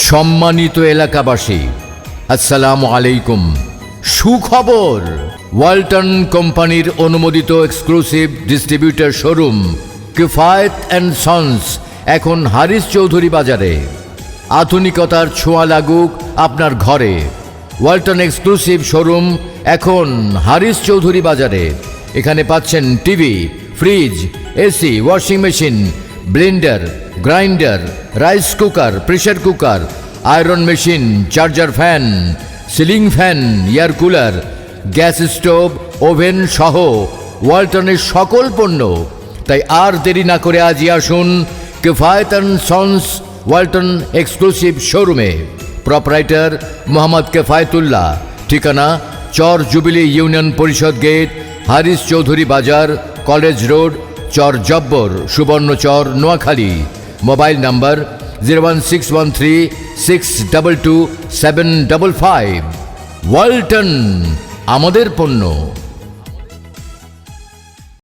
সম্মানিত এলাকাবাসী, আসসালামু আলাইকুম। সুখবর, ওয়ালটন কোম্পানির অনুমোদিত exclusive distributor showroom, Kifayet and sons, এখন হারিস চৌধুরী বাজারে। আধুনিকতার ছোঁয়া লাগুক আপনার ঘরে। ওয়ালটন এক্সক্লুসিভ শোরুম এখন হারিস চৌধুরী বাজারে। এখানে পাচ্ছেন TV, fridge, AC, washing machine blender, grinder, rice cooker, pressure cooker, iron machine, charger fan, ceiling fan, air cooler, gas stove, oven সহ ওয়ালটনের সকল পণ্য। তাই আর দেরি না করে আজই আসুন কেফায়তন সন্স ওয়ালটন এক্সক্লুসিভ শোরুমে। প্রপারাইটার মোহাম্মদ কেফায়তুল্লাহ, ঠিকানা চর জুবিলি ইউনিয়ন পরিষদ gate, Haris Chowdhury Bazar, college road Char Jabbar Subarnachar Noakhali. Mobile number zero one six one three six double two seven double five. Walton, আমাদের পণ্য।